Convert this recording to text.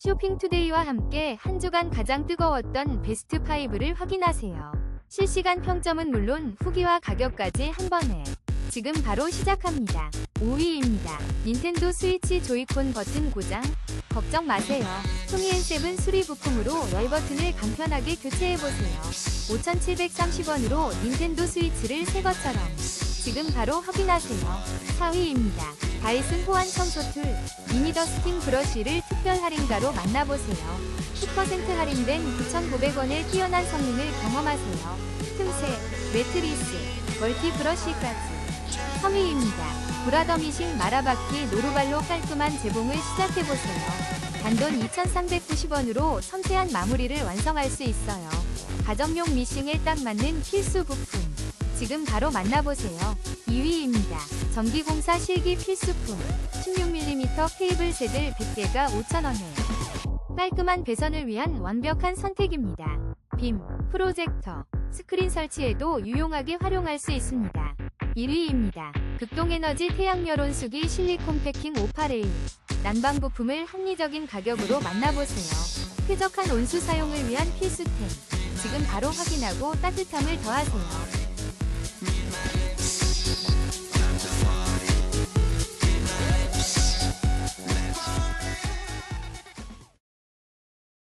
쇼핑투데이와 함께 한 주간 가장 뜨거웠던 베스트 5를 확인하세요. 실시간 평점은 물론 후기와 가격까지 한 번에 지금 바로 시작합니다. 5위입니다. 닌텐도 스위치 조이콘 버튼 고장? 걱정 마세요. 소니 N7 수리 부품으로 열 버튼을 간편하게 교체해보세요. 5,730원으로 닌텐도 스위치를 새 것처럼 지금 바로 확인하세요. 4위입니다. 다이슨 호환 청소 툴 미니 더스팅 브러쉬를 특별 할인가로 만나보세요. 10% 할인된 9,900원의 뛰어난 성능을 경험하세요. 틈새, 매트리스, 멀티 브러쉬까지. 3위입니다. 브라더미싱 마라바키 노루발로 깔끔한 재봉을 시작해보세요. 단돈 2,390원으로 섬세한 마무리를 완성할 수 있어요. 가정용 미싱에 딱 맞는 필수 부품. 지금 바로 만나보세요. 2위입니다. 전기공사 실기 필수품 16mm 케이블 새들 100개가 5,000원에 깔끔한 배선을 위한 완벽한 선택입니다. 빔, 프로젝터, 스크린 설치에도 유용하게 활용할 수 있습니다. 1위입니다. 극동에너지 태양열 온수기 실리콘 패킹 58A 난방 부품을 합리적인 가격으로 만나보세요. 쾌적한 온수 사용을 위한 필수템 지금 바로 확인하고 따뜻함을 더하세요.